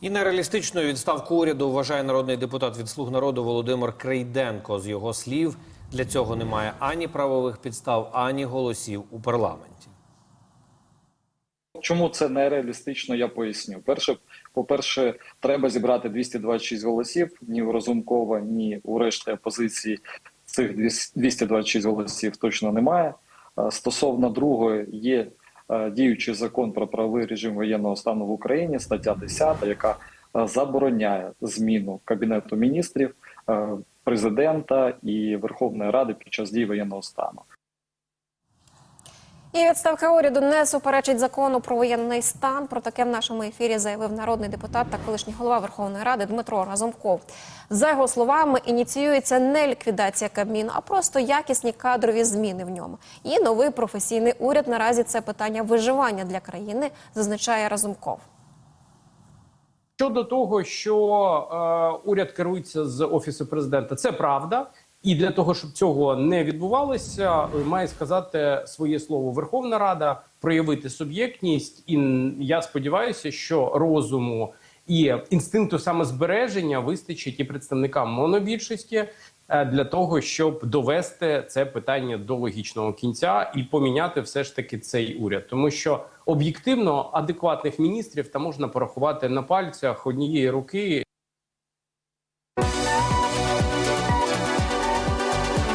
І нереалістичною відставку уряду вважає народний депутат від слуг народу Володимир Крейденко. З його слів, для цього немає ані правових підстав, ані голосів у парламенті. Чому це нереалістично, я поясню. Перше, по-перше, треба зібрати 226 голосів ні у Разумкова, ні у решти опозиції. Цих 226 голосів точно немає. Е, Стосовно другої, є діючий закон про правовий режим воєнного стану в Україні, стаття 10, яка е, забороняє зміну кабінету міністрів, е, президента і Верховної Ради під час дії воєнного стану. І відставка уряду не суперечить закону про воєнний стан. Про таке в нашому ефірі заявив народний депутат та колишній голова Верховної Ради Дмитро Разумков. За його словами, ініціюється не ліквідація Кабміну, а просто якісні кадрові зміни в ньому. І новий професійний уряд наразі це питання виживання для країни, зазначає Разумков. Щодо того, що е, уряд керується з офісу президента, це правда. І для того, щоб цього не відбувалося, е, має сказати своє слово Верховна Рада, проявити суб'єктність. І я сподіваюся, що розуму і інстинкту самозбереження вистачить і представникам монобільшості е, для того, щоб довести це питання до логічного кінця і поміняти все ж таки цей уряд, тому що об'єктивно адекватних міністрів та можна порахувати на пальцях однієї руки.